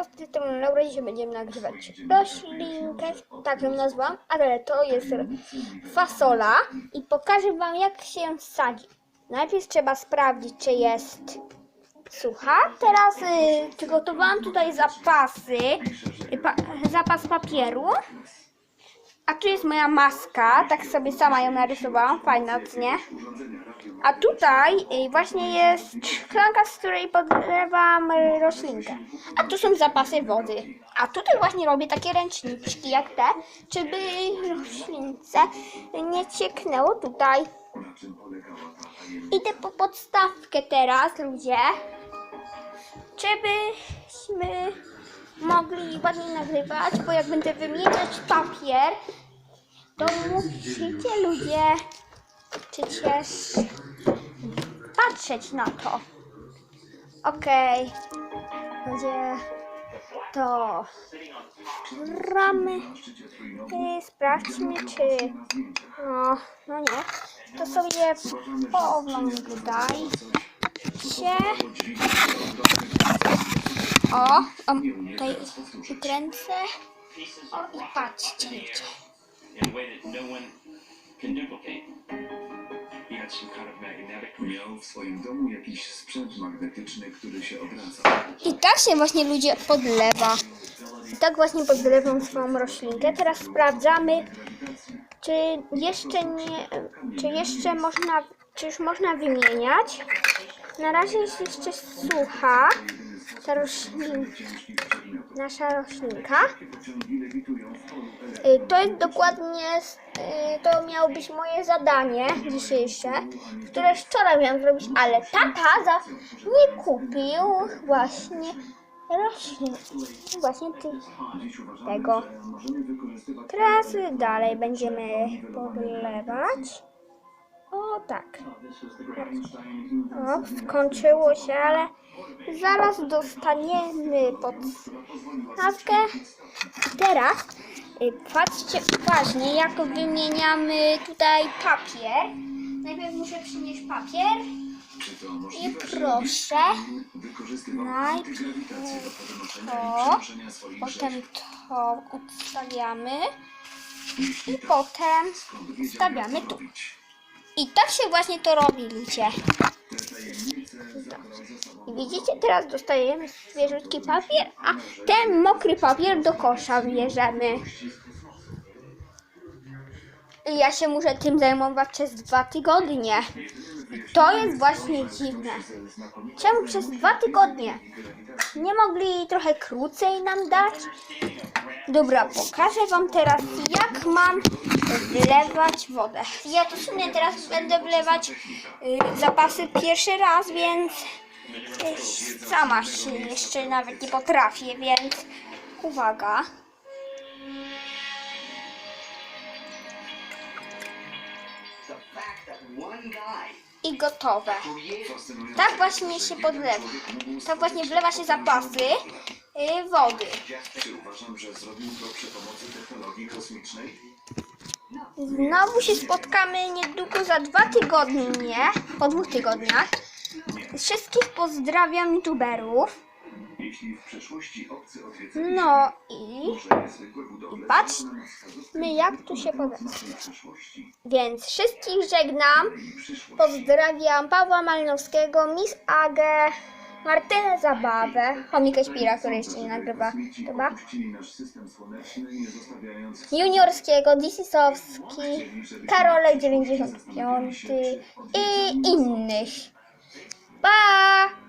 Siemanko, z tej strony będziemy nagrywać roślinkę, tak ją nazwałam, ale to jest fasola i pokażę wam jak się ją sadzi. Najpierw trzeba sprawdzić, czy jest sucha. Teraz y, przygotowałam tutaj zapasy, y, pa, zapas papieru. A tu jest moja maska, tak sobie sama ją narysowałam, fajna, nie? A tutaj y, właśnie jest szklanka, z której podlewam roślinkę. A tu są zapasy wody. A tutaj właśnie robię takie ręczniczki jak te, żeby roślince nie cieknęło tutaj. Idę po podstawkę teraz, ludzie, żebyśmy mogli ładniej nagrywać, bo jak będę wymieniać papier, to musicie ludzie przecież patrzeć na to. Okej. Będzie to ramy. I sprawdźmy, czy. No, no nie. To sobie pooglądajcie. O, o, tutaj ukręcę. O, i patrzcie, ludzie. no one can duplicate. He had some kind of magnetic Miał w swoim domu jakiś sprzęt magnetyczny, który się obraca. I tak się właśnie ludzie podlewa. I tak właśnie podlewam swoją roślinkę. Teraz sprawdzamy, czy jeszcze nie, czy jeszcze można, czy już można wymieniać. Na razie jest jeszcze sucha ta roślin, nasza roślinka. Y, To jest dokładnie, y, to miało być moje zadanie dzisiejsze, które wczoraj miałam zrobić, ale tata za, nie kupił właśnie roślin, właśnie uważamy, tego. Teraz dalej będziemy podlewać. O tak. O, skończyło się, ale zaraz dostaniemy podstawkę. Teraz y, patrzcie uważnie, jak wymieniamy tutaj papier. Najpierw muszę przynieść papier i proszę, najpierw to, potem to odstawiamy i potem to tu. I tak się właśnie to robi, ludzie. Te tajemnice zabrał ze sobą I widzicie, teraz dostajemy świeżutki papier, a ten mokry papier do kosza bierzemy. I ja się muszę tym zajmować przez dwa tygodnie. To jest właśnie dziwne. Czemu przez dwa tygodnie? Nie mogli trochę krócej nam dać? Dobra, pokażę wam teraz, jak mam wlewać wodę. Ja to w sumie teraz będę wlewać y, zapasy pierwszy raz, więc sama się jeszcze nawet nie potrafię, więc uwaga. I gotowe. Tak właśnie się podlewa. Tak właśnie wlewa się zapasy y, wody. Znowu się spotkamy niedługo za dwa tygodnie, po dwóch tygodniach. Wszystkich pozdrawiam youtuberów. No i budowle patrz, są na nas wskazówką my jak tu się przeszłości Więc wszystkich żegnam. Pozdrawiam Pawła Malinowskiego, Miss Agę, Martynę Zabawę, Chomika Śpira, który jeszcze nie nagrywa chyba, Juniorskiego, Disisowski, Karolek 95 i innych. Pa!